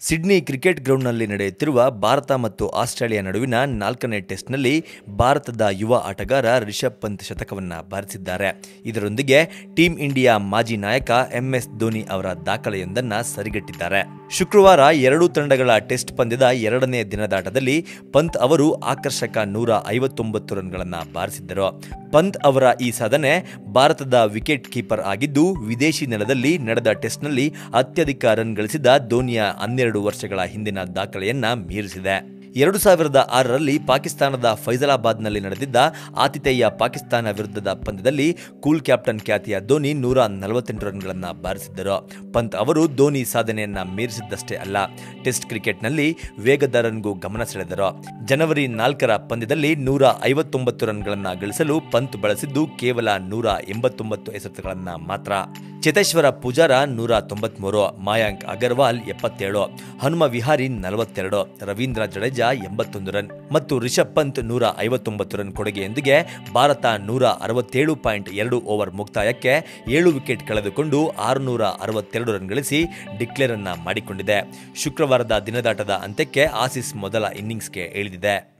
Sydney cricket ಗ್ರೌಂಡ್ನಲ್ಲಿ ನಡೆಯುತ್ತಿರುವ ಭಾರತ ಮತ್ತು Australia ನಡುವಿನ ನಾಲ್ಕನೇ ಟೆಸ್ಟ್ನಲ್ಲಿ ಭಾರತದ ಯುವ ಆಟಗಾರ ರಿಷಬ್ ಪಂತ್ ಶತಕವನ್ನು ಬಾರಿಸಿದ್ದಾರೆ. ಇದರೊಂದಿಗೆ ಟೀಂ ಇಂಡಿಯಾ ಮಾಜಿ ನಾಯಕ ಎಂಎಸ್ ಧೋನಿ ಅವರ ದಾಖಲೆಯೊಂದನ್ನು ಸರಿಗಟ್ಟಿದ್ದಾರೆ. ಶುಕ್ರವಾರ ಎರಡೂ ತಂಡಗಳ ಟೆಸ್ಟ್ ಪಂದ್ಯದ ಎರಡನೇ ದಿನದಾಟದಲ್ಲಿ ಪಂತ್ ಅವರು ಆಕರ್ಷಕ ನೂರ ಐವತ್ತೊಂಬತ್ತು ರನ್ಗಳನ್ನು ಬಾರಿಸಿದ್ದರು. ಪಂತ್ ಅವರ ಈ ಸಾಧನೆ ಭಾರತದ ವಿಕೆಟ್ ಕೀಪರ್ ಆಗಿದ್ದು, ವಿದೇಶಿ ನೆಲದಲ್ಲಿ ನಡೆದ ಟೆಸ್ಟ್ನಲ್ಲಿ ಅತ್ಯಧಿಕ ರನ್ ಗಳಿಸಿದ ಧೋನಿಯ ಹನ್ನೆರಡು ವರ್ಷಗಳ ಹಿಂದಿನ ದಾಖಲೆಯನ್ನ ಮೀರಿಸಿದೆ. ಎರಡು ಸಾವಿರದ ಆರರಲ್ಲಿ ಪಾಕಿಸ್ತಾನದ ಫೈಜಲಾಬಾದ್ನಲ್ಲಿ ನಡೆದಿದ್ದ ಆತಿಥೇಯ ಪಾಕಿಸ್ತಾನ ವಿರುದ್ಧದ ಪಂದ್ಯದಲ್ಲಿ ಕೂಲ್ ಕ್ಯಾಪ್ಟನ್ ಖ್ಯಾತಿಯ ಧೋನಿ ನೂರ ನಲವತ್ತೆಂಟು ರನ್ಗಳನ್ನು ಬಾರಿಸಿದ್ದರು. ಪಂತ್ ಅವರು ಧೋನಿ ಸಾಧನೆಯನ್ನ ಮೀರಿಸಿದ್ದಷ್ಟೇ ಅಲ್ಲ, ಟೆಸ್ಟ್ ಕ್ರಿಕೆಟ್ನಲ್ಲಿ ವೇಗದ ರನ್ಗೂ ಗಮನ ಸೆಳೆದರು. ಜನವರಿ ನಾಲ್ಕರ ಪಂದ್ಯದಲ್ಲಿ ನೂರ ಐವತ್ತೊಂಬತ್ತು ರನ್ಗಳನ್ನು ಗಳಿಸಲು ಪಂತ್ ಬಳಸಿದ್ದು ಕೇವಲ ನೂರ ಎಂಬತ್ತೊಂಬತ್ತು ಎಸೆತಗಳನ್ನು ಮಾತ್ರ. ಚೇತೇಶ್ವರ ಪೂಜಾರ ನೂರ ತೊಂಬತ್ಮೂರು, ಮಾಯಾಂಕ್ ಅಗರ್ವಾಲ್ ಎಪ್ಪತ್ತೇಳು, ಹನುಮ ವಿಹಾರಿ ನಲವತ್ತೆರಡು, ರವೀಂದ್ರ ಜಡೇಜಾ ಎಂಬತ್ತೊಂದು ರನ್ ಮತ್ತು ರಿಷಬ್ ಪಂತ್ ನೂರ ಐವತ್ತೊಂಬತ್ತು ರನ್ ಕೊಡುಗೆಯೊಂದಿಗೆ ಭಾರತ ನೂರ ಅರವತ್ತೇಳು ಪಾಯಿಂಟ್ ಎರಡು ಓವರ್ ಮುಕ್ತಾಯಕ್ಕೆ ಏಳು ವಿಕೆಟ್ ಕಳೆದುಕೊಂಡು ಆರುನೂರ ಅರವತ್ತೆರಡು ರನ್ ಗಳಿಸಿ ಡಿಕ್ಲೇರ್ ಅನ್ನ ಮಾಡಿಕೊಂಡಿದೆ. ಶುಕ್ರವಾರದ ದಿನದಾಟದ ಅಂತ್ಯಕ್ಕೆ ಆಸಿಸ್ ಮೊದಲ ಇನ್ನಿಂಗ್ಸ್ಗೆ ಇಳಿದಿದೆ.